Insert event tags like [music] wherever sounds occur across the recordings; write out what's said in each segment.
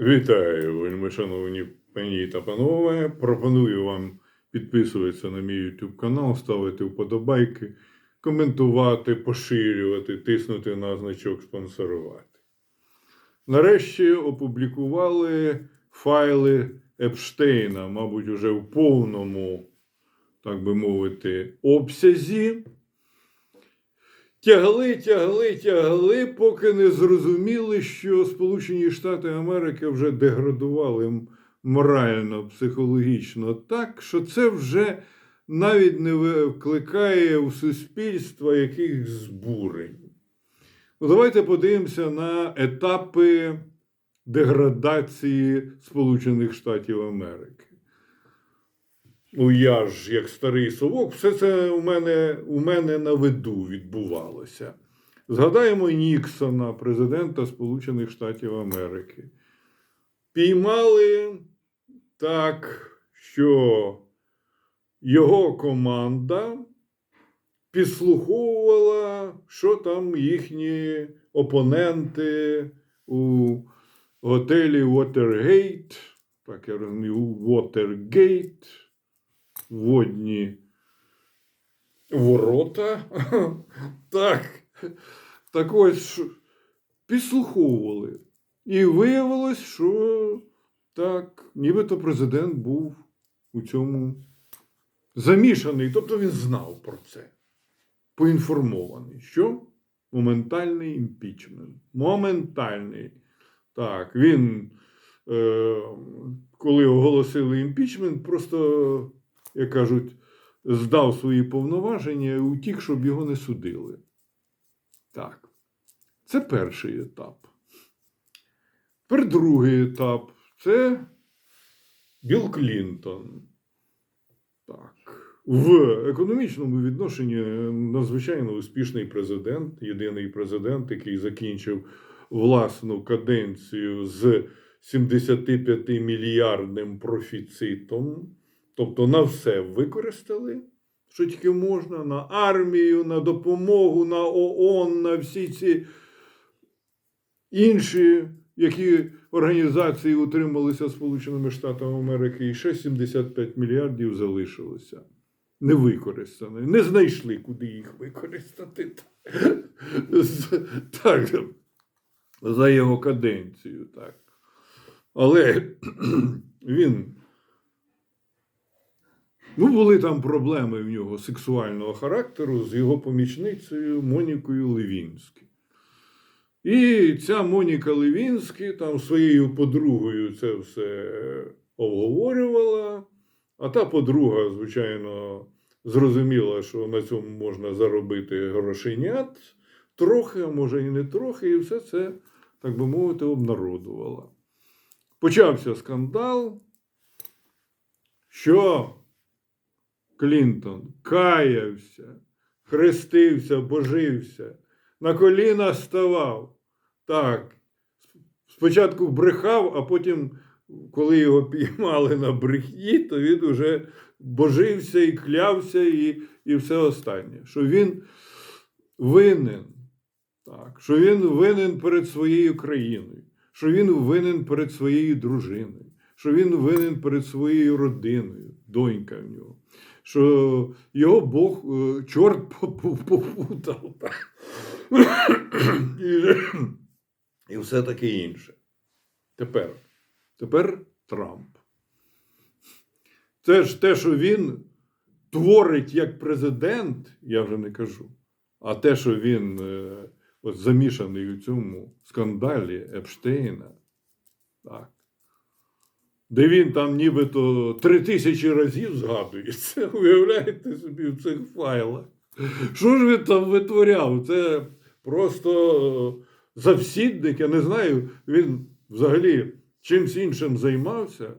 Вітаю, вельми шановні пані та панове. Пропоную вам підписуватися на мій YouTube канал, ставити вподобайки, коментувати, поширювати, тиснути на значок спонсорувати. Нарешті опублікували файли Епштейна, мабуть, уже в повному, так би мовити, обсязі. Тягли, тягли, тягли, поки не зрозуміли, що Сполучені Штати Америки вже деградували морально, психологічно так, що це вже навіть не викликає у суспільства якихось збурень. Ну, давайте подивимося на етапи деградації Сполучених Штатів Америки. Ну, я ж, як старий совок, все це у мене, у мене на виду відбувалося. Згадаємо Ніксона, президента Сполучених Штатів Америки. Піймали так, що його команда підслуховувала, що там їхні опоненти у готелі Watergate, так я розумію, Watergate, водні ворота. [laughs] Так, так ось підслуховували. І виявилось, що так, нібито президент був у цьому замішаний, тобто він знав про це, поінформований. Що? Моментальний імпічмент. Моментальний. Так, він, е, коли оголосили імпічмент, просто, як кажуть, здав свої повноваження і утік, щоб його не судили. Так. Це перший етап. Тепер другий етап це Білл Клінтон. Так. В економічному відношенні надзвичайно успішний президент, єдиний президент, який закінчив власну каденцію з 75 мільярдним профіцитом. Тобто на все використали, що тільки можна, на армію, на допомогу, на ООН, на всі ці інші, які організації утрималися Сполученими Штатами Америки, і ще 75 мільярдів залишилося. Не використано. Не знайшли, куди їх використати. Так, за його каденцію, так. Але [clears throat] він. Ну, були там проблеми в нього сексуального характеру з його помічницею Монікою Левінською. І ця Моніка Левінська там своєю подругою це все обговорювала. А та подруга, звичайно, зрозуміла, що на цьому можна заробити грошенят трохи, а може і не трохи, і все це, так би мовити, обнародувала. Почався скандал, що Клінтон каявся, хрестився, божився, на коліна ставав. Так, спочатку брехав, а потім, коли його піймали на брехні, то він уже божився і клявся, і, і все останнє. Що він винен, так, що він винен перед своєю країною, що він винен перед своєю дружиною, що він винен перед своєю родиною, донька в нього. Що його Бог, е, чорт попутав. І, і все таке інше. Тепер, тепер Трамп. Це ж те, що він творить як президент, я вже не кажу. А те, що він е, от замішаний у цьому скандалі Епштейна, так. Де він там нібито три тисячі разів згадується, [laughs] уявляєте собі в цих файлах. Що ж він там витворяв? Це просто е, завсідник, я не знаю, він взагалі чимсь іншим займався,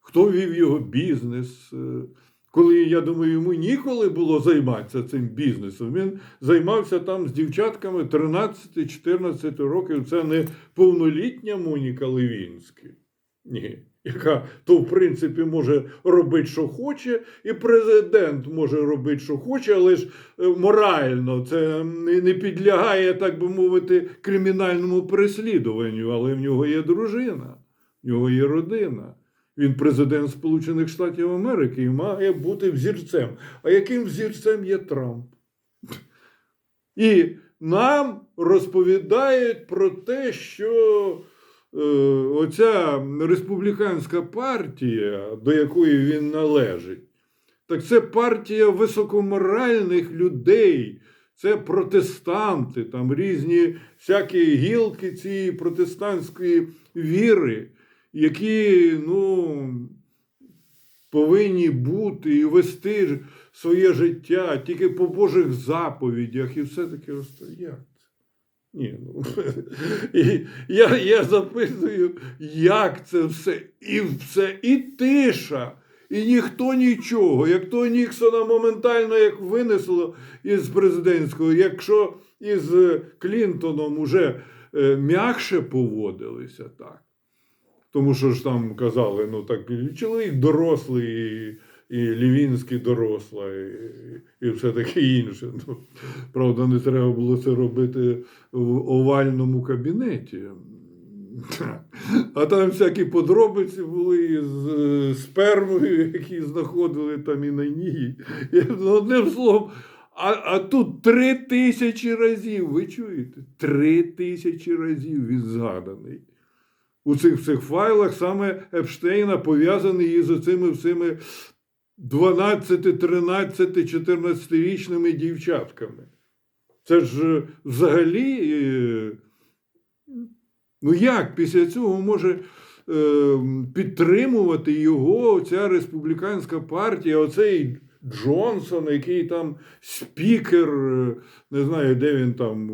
хто вів його бізнес. е, Коли, я думаю, йому ніколи було займатися цим бізнесом. Він займався там з дівчатками 13-14 років. Це не повнолітня Моніка Левінська. Ні. Яка то, в принципі, може робити, що хоче, і президент може робити, що хоче, але ж е, морально це не підлягає, так би мовити, кримінальному переслідуванню, але в нього є дружина. У нього є родина. Він президент Сполучених Штатів Америки і має бути взірцем. А яким взірцем є Трамп? І нам розповідають про те, що оця республіканська партія, до якої він належить, так це партія високоморальних людей. Це протестанти, там різні всякі гілки цієї протестантської віри, які ну, повинні бути і вести своє життя тільки по Божих заповідях, і все таке остає. Ні, ну, [laughs] і я, я записую, як це все, і все, і тиша, і ніхто нічого. Як то Ніксона моментально як винесло із президентського, якщо із Клінтоном уже е, м'якше поводилися так. Тому що ж там казали, ну так, чоловік дорослий, і, Лівінський доросла, і, і все таке інше. Ну, правда, не треба було це робити в овальному кабінеті. А там всякі подробиці були з е, спермою, які знаходили там і на ній. Ну, Одним словом, а, а тут три тисячі разів, ви чуєте? Три тисячі разів він згаданий. У цих всіх файлах саме Епштейна пов'язаний із оцими всіми 12, 13, 14 річними дівчатками. Це ж е, взагалі. е, Ну як після цього може е, підтримувати його ця республіканська партія, оцей Джонсон, який там спікер, не знаю, де він там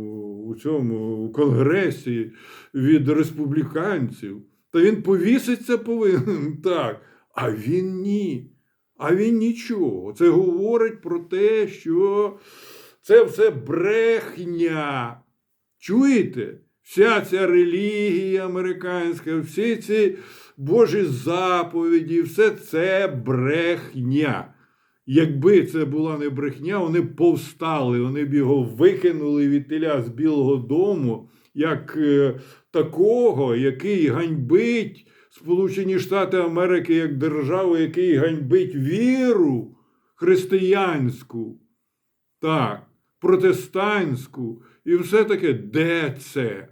у цьому у конгресі від республіканців. Та він повіситься повинен [laughs] так. А він ні. А він нічого. Це говорить про те, що це все брехня. Чуєте? Вся ця релігія американська, всі ці Божі заповіді, все це брехня. Якби це була не брехня, вони повстали, вони б його викинули від теля з Білого Дому, як е, такого, який ганьбить Сполучені Штати Америки як державу, який ганьбить віру християнську, так, протестантську, і все таке, де це?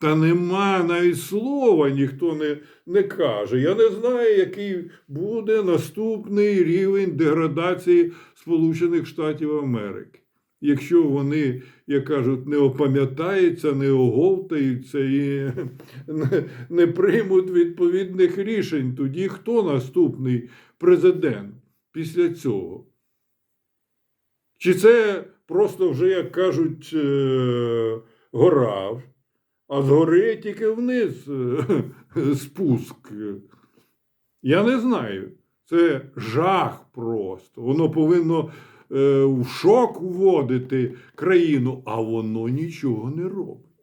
Та нема навіть слова, ніхто не, не каже. Я не знаю, який буде наступний рівень деградації Сполучених Штатів Америки. Якщо вони, як кажуть, не опам'ятаються, не оговтаються і [laughs] не, приймуть відповідних рішень, тоді хто наступний президент після цього? Чи це просто вже, як кажуть, е, гора, а згори тільки вниз е, [laughs] спуск? Я не знаю. Це жах просто. Воно повинно в шок вводити країну, а воно нічого не робить.